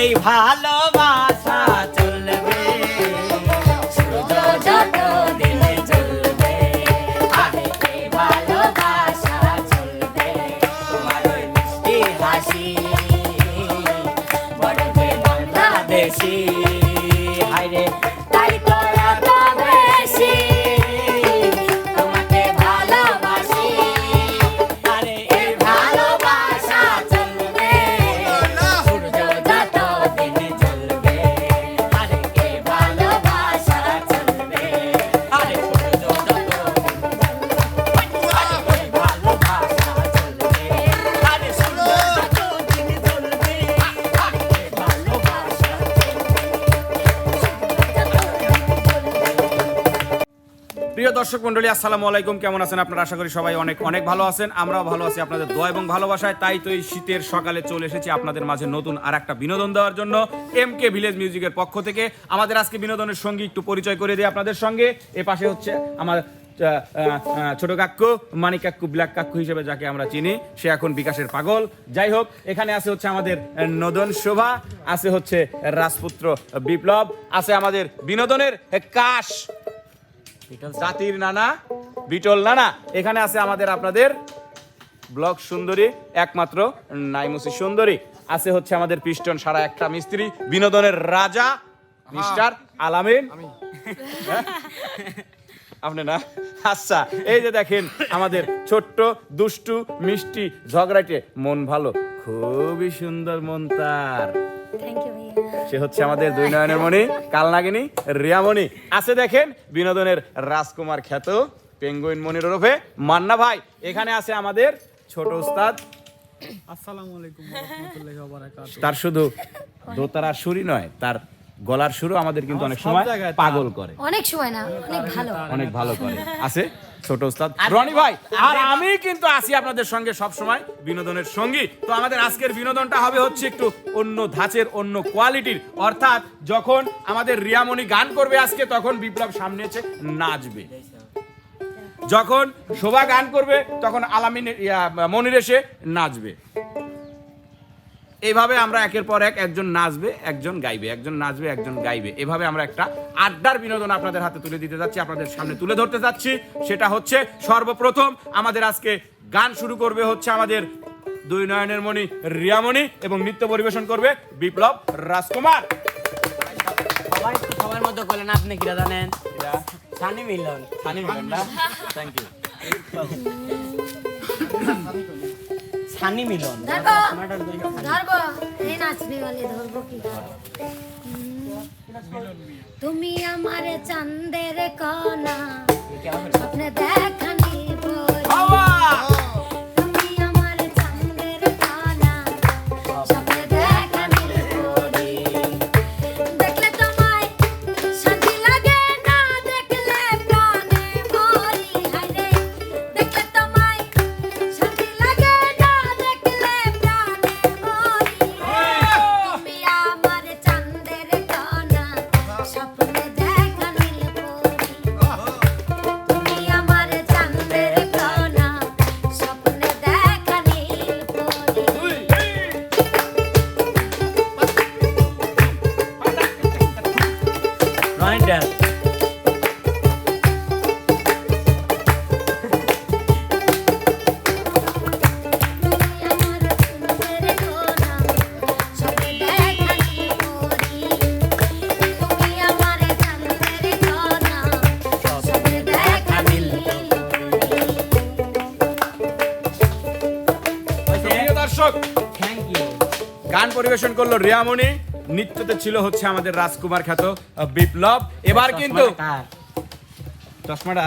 এই ভালোবাসা দর্শক মন্ডলী, আসসালামু আলাইকুম। কেমন আছেন আপনারা? আশা করি সবাই অনেক অনেক ভালো আছেন। আমরাও ভালো আছি আপনাদের দোয়া এবং ভালোবাসায়। তাই তো এই শীতের সকালে চলে এসেছি আপনাদের মাঝে নতুন আর একটা বিনোদন দেওয়ার জন্য এম কে ভিলেজ মিউজিকের পক্ষ থেকে। আমাদের আজকে বিনোদনের সঙ্গে একটু পরিচয় করে দিই আপনাদের সঙ্গে। এ পাশে হচ্ছে আমার ছোট কাক্কু মানিক কাক্কু ব্ল্যাক কাক্কু হিসেবে যাকে আমরা চিনি। সে এখন বিকাশের পাগল। যাই হোক, এখানে আছে হচ্ছে আমাদের নদন শোভা, আছে হচ্ছে রাজপুত্র বিপ্লব, আছে আমাদের বিনোদনের কাশ। জাতির নানা বিটল নানা। এখানে আছে আমাদের আপনাদের ব্লক সুন্দরী একমাত্র নাইমুসি সুন্দরী। আছে হচ্ছে আমাদের পিস্টন সারা একটা মিস্ত্রি বিনোদনের রাজা মিস্টার আলামিন। হ্যাঁ? আপনি না? আচ্ছা এই যে দেখেন আমাদের ছোট্ট দুষ্টু মিষ্টি ঝগড়াটে মন ভালো। খুবই সুন্দর মন তার সে হচ্ছে আমাদের দুই নয়নের মণি কালনাগিনী রিয়ামণি। আছে দেখেন বিনোদনের রাজকুমার খ্যাত পেঙ্গুইন মনির ওরফে মান্না ভাই। এখানে আছে আমাদের ছোট উস্তাদ। আসসালামু আলাইকুম তার শুধু দোতারার সুরই নয় তার গলার সুরও আমাদের কিন্তু অনেক সময় জায়গায় পাগল করে। অনেক সময় না অনেক ভালো। অনেক ভালো করে। আছে? ছোট উস্তাদ রনি ভাই আর আমি কিন্তু আসি আপনাদের সঙ্গে সব সময় বিনোদনের সঙ্গী। তো আমাদের আজকের বিনোদনটা হবে হচ্ছে একটু অন্য ধাঁচের অন্য কোয়ালিটির। অর্থাৎ যখন আমাদের রিয়ামণি গান করবে আজকে তখন বিপ্লব সামনে এসে নাচবে। যখন শোভা গান করবে তখন আলামিন মনির এসে নাচবে। এইভাবে আমরা একের পর এক একজন নাচবে একজন গাইবে একজন নাচবে একজন গাইবে। এভাবে আমরা একটা আড্ডার বিনোদন আপনাদের হাতে তুলে দিতে যাচ্ছি আপনাদের সামনে তুলে ধরতে যাচ্ছি। সেটা হচ্ছে সর্বপ্রথম আমাদের আজকে গান শুরু করবে হচ্ছে আমাদের দুই নয়নের মণি রিয়ামণি এবং নৃত্য পরিবেশন করবে বিপ্লব রাজকুমার। সবাই সবার মতো করলেন আপনি কিরা জানেন? সানি মিলন। Sunny Milon thank you Sunny Milon. ধরবো। ধরবো এই নাচনি वाली ধরবো কি? তুমি আমার চাঁদের কণা স্বপ্নে দেখানি পরি করল রিয়ামণি। নৃত্যতে ছিল হচ্ছে আমাদের রাজকুমার খ্যাত বিপ্লব। এবার কিন্তু চশমাটা?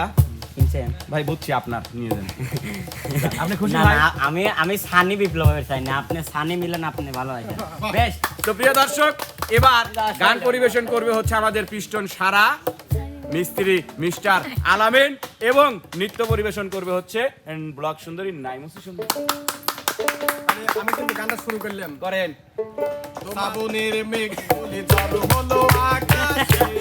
ভাই বুঝছি আপনার নিয়ে যান। আপনি খুশি ভাই? আমি আমি সানি বিপ্লবের চাই না আপনি সানি মিলন আপনি ভালো আছেন। বেশ। তো প্রিয় দর্শক এবার গান পরিবেশন করবে হচ্ছে আমাদের পিস্টন সারা মিস্ত্রি মিস্টার আলামিন এবং নৃত্য পরিবেশন করবে হচ্ছে ব্লক সুন্দরী নাইমুসি সুন্দরী। আমি কিন্তু গানটা শুরু করলাম। করেন। শ্রাবণের মেঘ হলো আকাশে।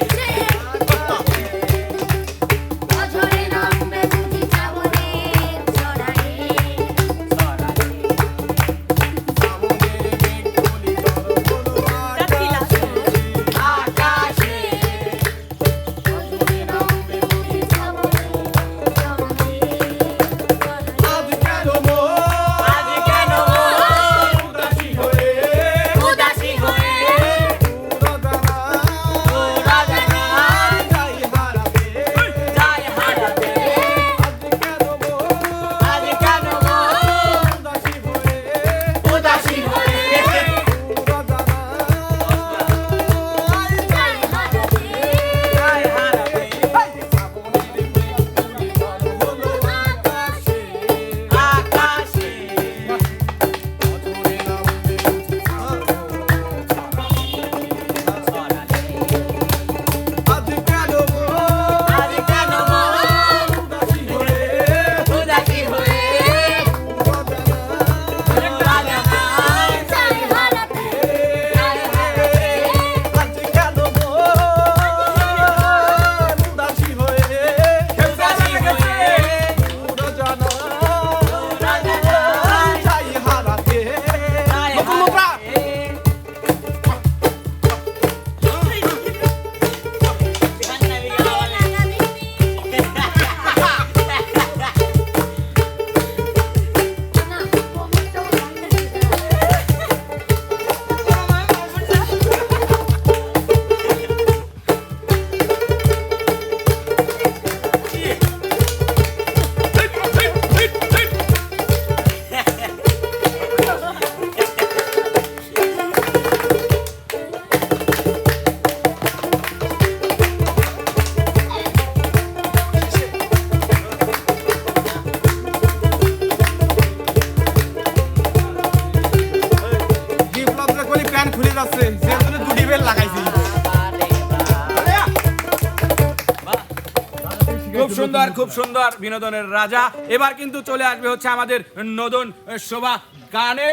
সুন্দর বিনোদনের রাজা। এবার কিন্তু চলে আসবে হচ্ছে আমাদের নদন শোভা গানে।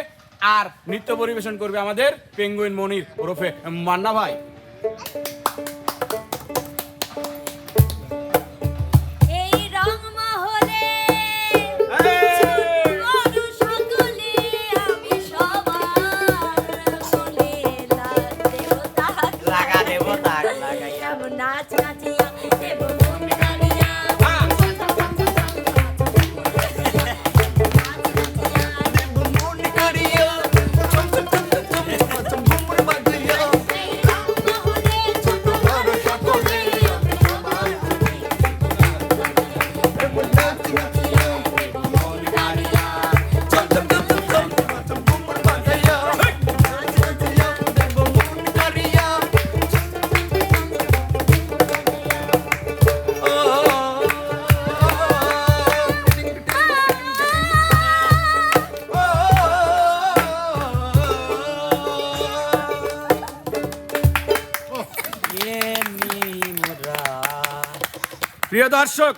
আর নৃত্য পরিবেশন করবে আমাদের পেঙ্গুইন মনির ওরফে মান্না ভাই। প্রিয় দর্শক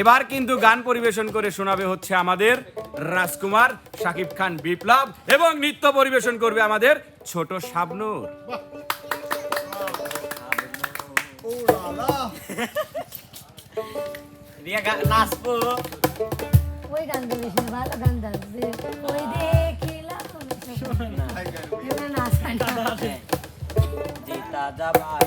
এবার কিন্তু গান পরিবেশন করে শোনাবে হচ্ছে আমাদের রাজকুমার শাকিব খান বিপ্লব এবং নৃত্য পরিবেশন করবে আমাদের ছোট শাবনূর। ওই গান বলিস না ভালো গান গাস ওই দেখিলাম নাচ গান। জিতা যাবাই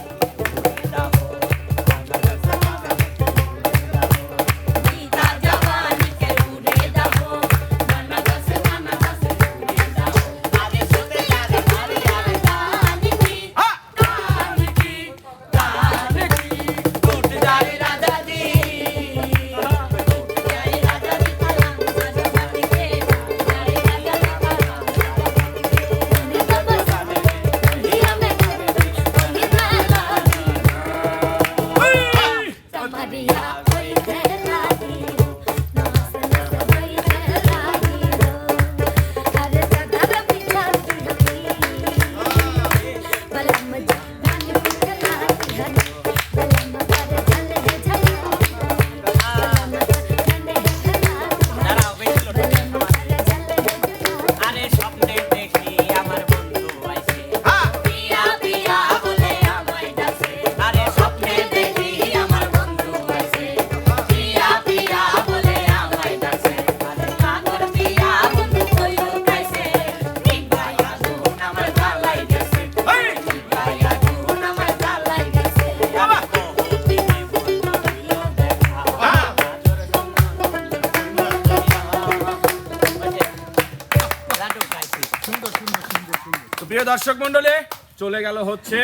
দর্শক মন্ডলে চলে গেল হচ্ছে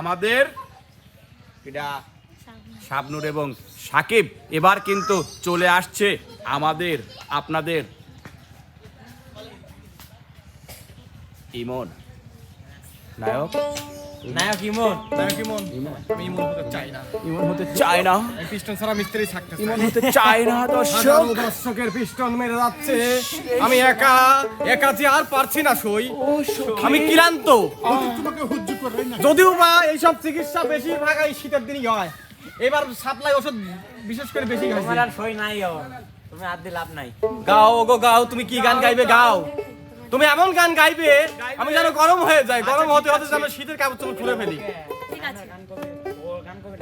আমাদের এটা শাবনুর এবং সাকিব। এবার কিন্তু চলে আসছে আমাদের, আপনাদের ইমন নায়ক। নায়ক ইমন। নায়ক ইমন। আমি ইমন হতে চাই না। ইমন হতে চায় না। এই পিস্টন ছাড়া মিস্ত্রি থাকতে ইমন হতে চায় না দর্শক। দর্শকের পিস্টন মেরে যাচ্ছে। আমি একা একা যে আর পারছি না সই। আমি ক্লান্ত। যদিও বা এইসব চিকিৎসা বেশিরভাগ এই শীতের দিনই হয়। এবার সাপ্লাই ওষুধ বিশেষ করে বেশি আর সই নাই তুমি আর দিয়ে লাভ নাই। গাও গো গাও তুমি কি গান গাইবে গাও। তুমি এমন গান গাইবে আমি যেন গরম হয়ে যাই। গরম হতে হতে যেন শীতের কাপড় চোপড় খুলে ফেলি। ঠিক আছে। গান কবে ও গান কবে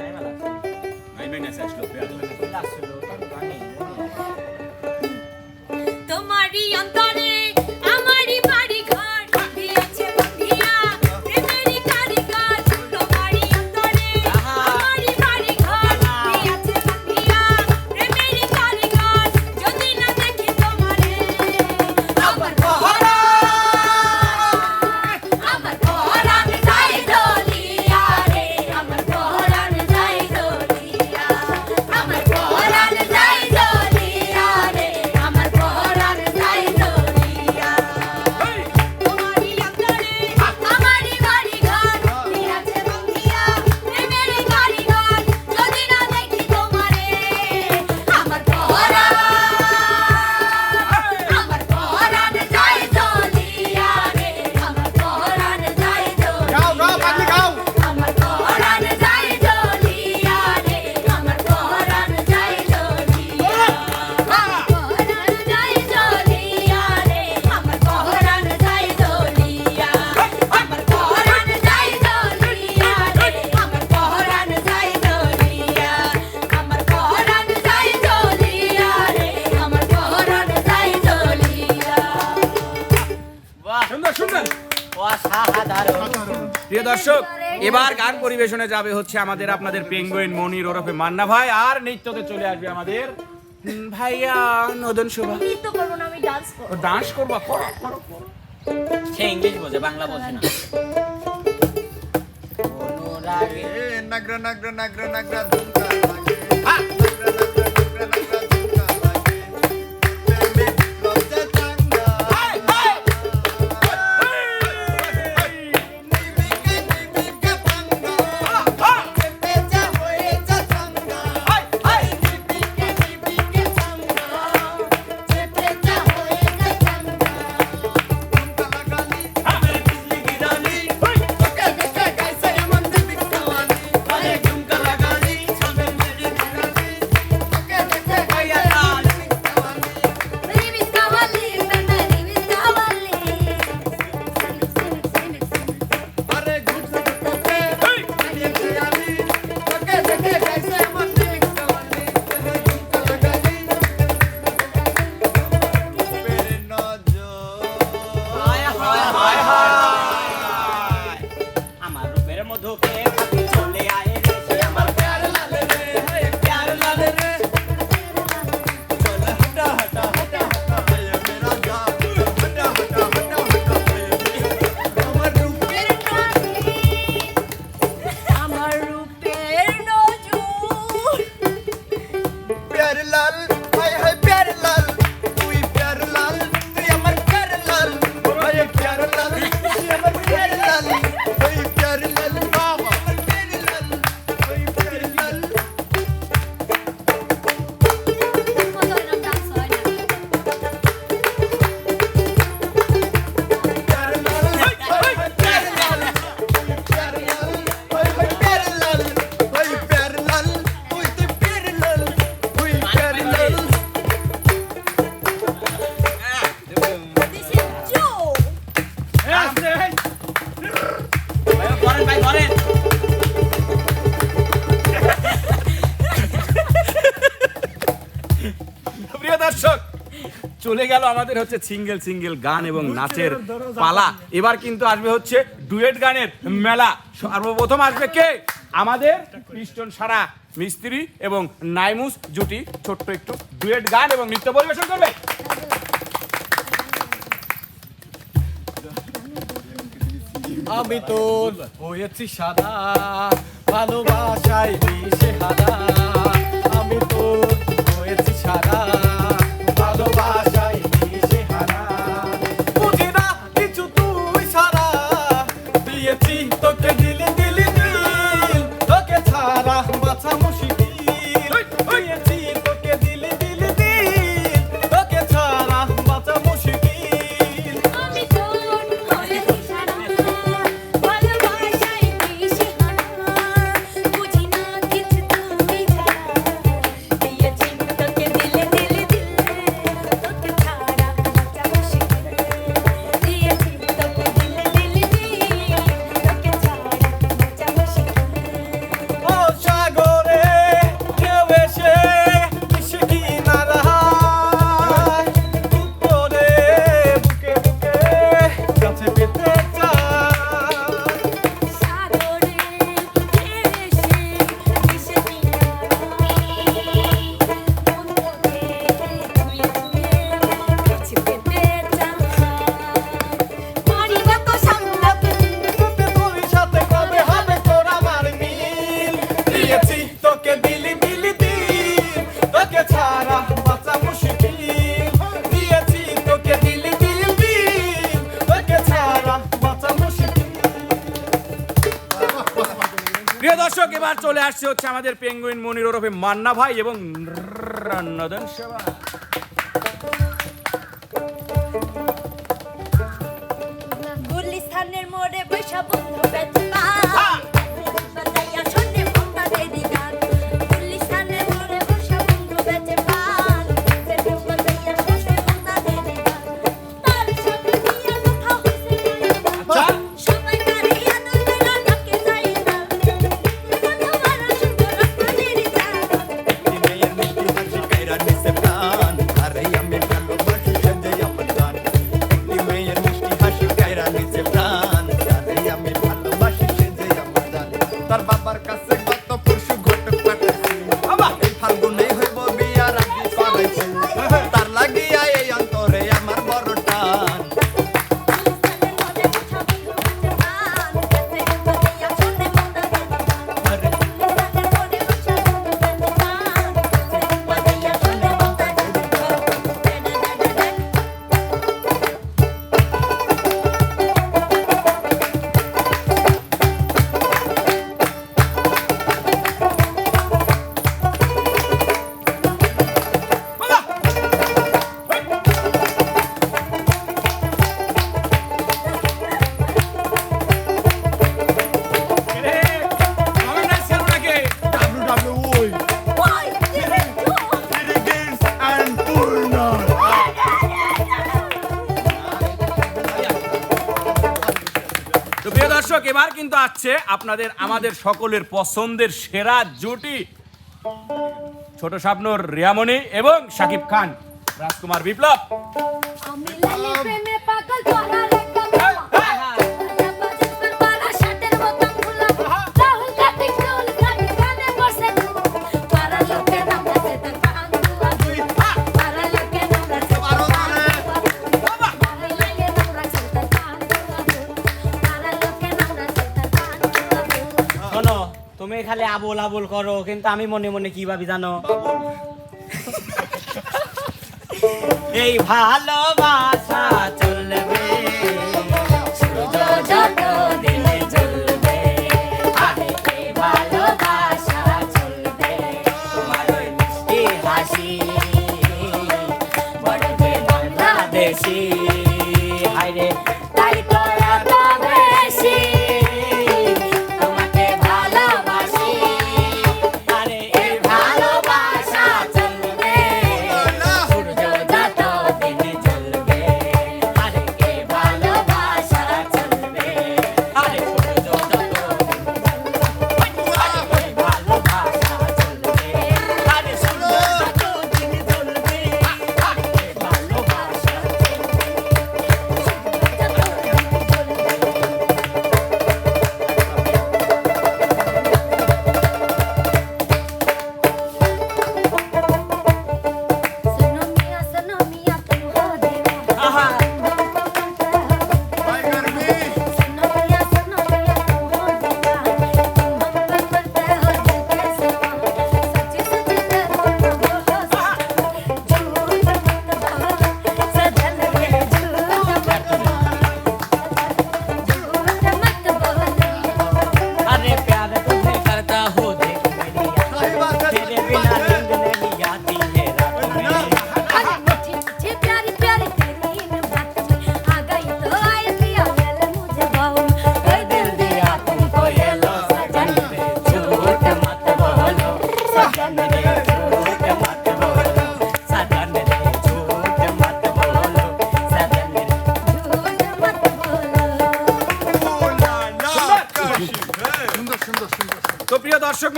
নাই মেলা আসছিল তোমারই অন্তরে এবার গান পরিবেশনে যাবে হচ্ছে আমাদের আপনাদের পেঙ্গুইন মনির ওরফে মান্না ভাই আর নৃত্যতে চলে আসবে আমাদের ভাইয়া নদন শোভা। নৃত্য করব না আমি ডান্স করব। ডান্স করব? করো করো সে ইংলিশ বোঝে বাংলা বোঝে না। নাগরা নাগরা নাগরা নাগরা চলে গেল আমাদের হচ্ছে সিঙ্গেল সিঙ্গেল গান এবং নাচের পালা। এবার কিন্তু আসবে হচ্ছে ডুয়েট গানের মেলা। সর্বপ্রথম আসবে কে? আমাদের পিস্টন সারা মিস্ত্রি এবং নাইমুস জুটি। ছোট্ট একটু ডুয়েট গান এবং নৃত্য পরিবেশন করবে। আমি তোর হয়েছি সাদা ভালোবাসায় দিশে হারা দর্শক এবার চলে আসছে হচ্ছে আমাদের পেঙ্গুইন মনির ওরফে মান্না ভাই এবং রান্নাদন সেবা। যাচ্ছে আপনাদের, আমাদের সকলের পছন্দের সেরা জুটি। ছোট স্বপ্নর রিয়ামণি এবং সাকিব খান। রাজকুমার বিপ্লব। খালি আবল আবল করো কিন্তু আমি মনে মনে কি ভাবি জানো? এই ভালোবাসা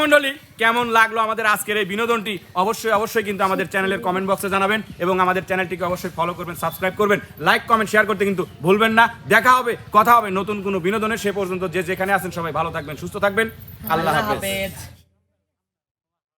মণ্ডলী কেমন লাগল আমাদের আজকের এই বিনোদনটি? অবশ্যই অবশ্যই কিন্তু আমাদের চ্যানেলের কমেন্ট বক্সে জানাবেন এবং আমাদের চ্যানেলটিকে অবশ্যই ফলো করবেন সাবস্ক্রাইব করবেন। লাইক কমেন্ট শেয়ার করতে কিন্তু ভুলবেন না। দেখা হবে কথা হবে নতুন কোনো বিনোদনের সে পর্যন্ত যে যেখানে আছেন সবাই ভালো থাকবেন সুস্থ থাকবেন। আল্লাহ হাফেজ।